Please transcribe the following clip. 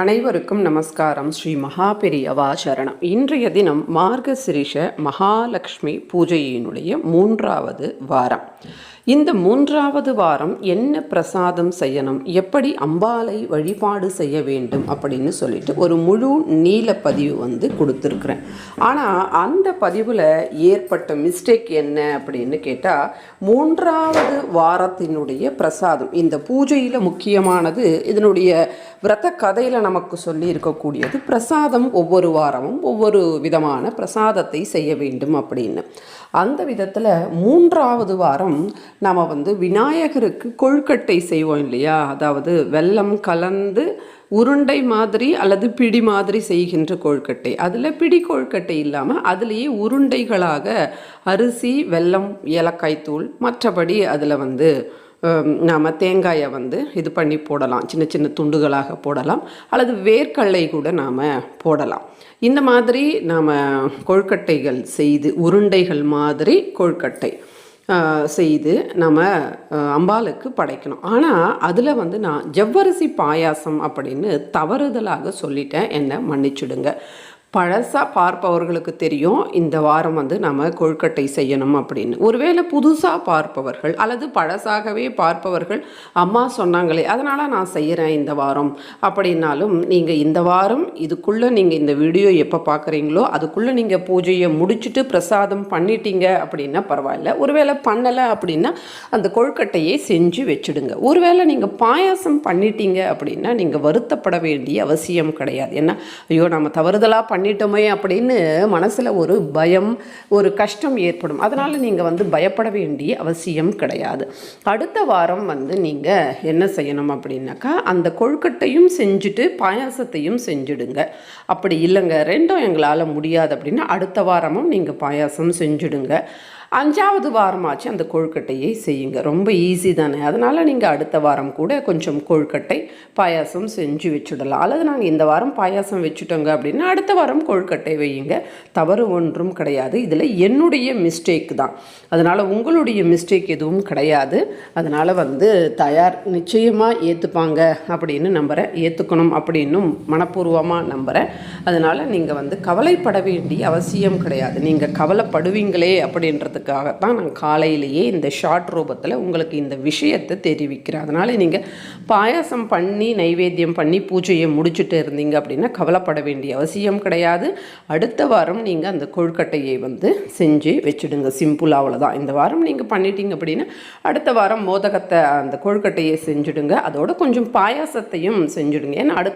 அனைவருக்கும் நமஸ்காரம். ஸ்ரீ மகாபெரியவா சரணம் இன்றைய தினம் மார்கசிரிஷ மகாலட்சுமி பூஜையினுடைய மூன்றாவது வாரம். இந்த மூன்றாவது வாரம் என்ன பிரசாதம் செய்யணும்? எப்படி அம்பாலை வழிபாடு செய்ய வேண்டும் அப்படின்னு சொல்லிட்டு ஒரு முழு நீல பதிவு வந்து கொடுத்துருக்குறேன். ஆனால் அந்த பதிவில் ஏற்பட்ட மிஸ்டேக் என்ன அப்படின்னு கேட்டால் மூன்றாவது வாரத்தினுடைய பிரசாதம் இந்த பூஜையில் முக்கியமானது இதனுடைய விரத கதையில் நமக்கு சொல்லி இருக்கக்கூடியது பிரசாதம் ஒவ்வொரு வாரமும் ஒவ்வொரு விதமான பிரசாதத்தை செய்ய வேண்டும் அப்படின்னு. அந்த விதத்தில் மூன்றாவது வாரம் நாம் வந்து விநாயகருக்கு கொழுக்கட்டை செய்வோம் இல்லையா? அதாவது வெல்லம் கலந்து உருண்டை மாதிரி அல்லது பிடி மாதிரி செய்கின்ற கொழுக்கட்டை. அதில் பிடி கொழுக்கட்டை இல்லாமல் அதுலேயே உருண்டைகளாக அரிசி வெல்லம் ஏலக்காய் தூள் மற்றபடி அதில் வந்து நாம் தேங்காயை வந்து இது பண்ணி போடலாம். சின்ன சின்ன துண்டுகளாக போடலாம். அல்லது வேர்க்கடலை கூட நாம் போடலாம். இந்த மாதிரி நாம் கொழுக்கட்டைகள் செய்து உருண்டைகள் மாதிரி கொழுக்கட்டை செய்து நம்ம அம்பாளுக்கு படைக்கணும். ஆனால் அதில் வந்து நான் ஜவ்வரிசி பாயாசம் அப்படின்னு தவறுதலாக சொல்லிட்டேன். என்னை மன்னிச்சுடுங்க. பழசாக பார்ப்பவர்களுக்கு தெரியும் இந்த வாரம் வந்து நம்ம கொழுக்கட்டை செய்யணும் அப்படின்னு. ஒருவேளை புதுசாக பார்ப்பவர்கள் அல்லது பழசாகவே பார்ப்பவர்கள் அம்மா சொன்னாங்களே அதனால் நான் செய்கிறேன் இந்த வாரம் அப்படின்னாலும் நீங்கள் இந்த வாரம் இதுக்குள்ளே நீங்கள் இந்த வீடியோ எப்போ பார்க்குறீங்களோ அதுக்குள்ளே நீங்கள் பூஜையை முடிச்சுட்டு பிரசாதம் பண்ணிட்டீங்க அப்படின்னா பரவாயில்ல. ஒருவேளை பண்ணலை அப்படின்னா அந்த கொழுக்கட்டையை செஞ்சு வச்சுடுங்க. ஒருவேளை நீங்கள் பாயாசம் பண்ணிட்டீங்க அப்படின்னா நீங்கள் வருத்தப்பட வேண்டிய அவசியம் கிடையாது. ஏன்னா ஐயோ நம்ம தவறுதலாக பண்ணிட்டோமே அப்படின்னு மனசில் ஒரு பயம் ஒரு கஷ்டம் ஏற்படும். அதனால் நீங்கள் வந்து பயப்பட வேண்டிய அவசியம் கிடையாது. அடுத்த வாரம் வந்து நீங்கள் என்ன செய்யணும் அப்படின்னாக்கா அந்த கொழுக்கட்டையும் செஞ்சுட்டு பாயாசத்தையும் செஞ்சுடுங்க. அப்படி இல்லைங்க. ரெண்டும் எங்களால் முடியாது அப்படின்னா அடுத்த வாரமும் நீங்கள் பாயாசம் செஞ்சுடுங்க. அஞ்சாவது வாரமாச்சு அந்த கொழுக்கட்டையை செய்யுங்க. ரொம்ப ஈஸி தானே. அதனால் நீங்கள் அடுத்த வாரம் கூட கொஞ்சம் கொழுக்கட்டை பாயாசம் செஞ்சு வச்சுடலாம். அல்லது நாங்கள் இந்த வாரம் பாயாசம் வச்சுட்டோங்க அப்படின்னா அடுத்த வாரம் கொழுக்கட்டை வையுங்க. தவறு ஒன்றும் கிடையாது. இதில் என்னுடைய மிஸ்டேக் தான். அதனால் உங்களுடைய மிஸ்டேக் எதுவும் கிடையாது. அதனால் வந்து தயார் நிச்சயமாக ஏற்றுப்பாங்க அப்படின்னு நம்புகிறேன் ஏற்றுக்கணும் அப்படின்னும் மனப்பூர்வமாக நம்புகிறேன் அதனால் நீங்கள் வந்து கவலைப்பட வேண்டிய அவசியம் கிடையாது. நீங்கள் கவலைப்படுவீங்களே அப்படின்றது அப்படின்றதுக்காகத்தான் நான் காலையிலேயே இந்த ஷார்ட் ரூபத்தில் உங்களுக்கு இந்த விஷயத்தை தெரிவிக்கிறேன். அதனால் நீங்கள் பாயாசம் பண்ணி நைவேத்தியம் பண்ணி பூஜையை முடிச்சுட்டு இருந்தீங்க அப்படின்னா கவலைப்பட வேண்டிய அவசியம் கிடையாது. அடுத்த வாரம் நீங்கள் அந்த கொழுக்கட்டையை வந்து செஞ்சு வச்சுடுங்க. சிம்பிள் அவ்வளோதான் இந்த வாரம் நீங்கள் பண்ணிட்டீங்க அப்படின்னா அடுத்த வாரம் மோதகத்தை அந்த கொழுக்கட்டையை செஞ்சுடுங்க. அதோட கொஞ்சம் பாயாசத்தையும் செஞ்சுடுங்க. ஏன்னா அடுத்த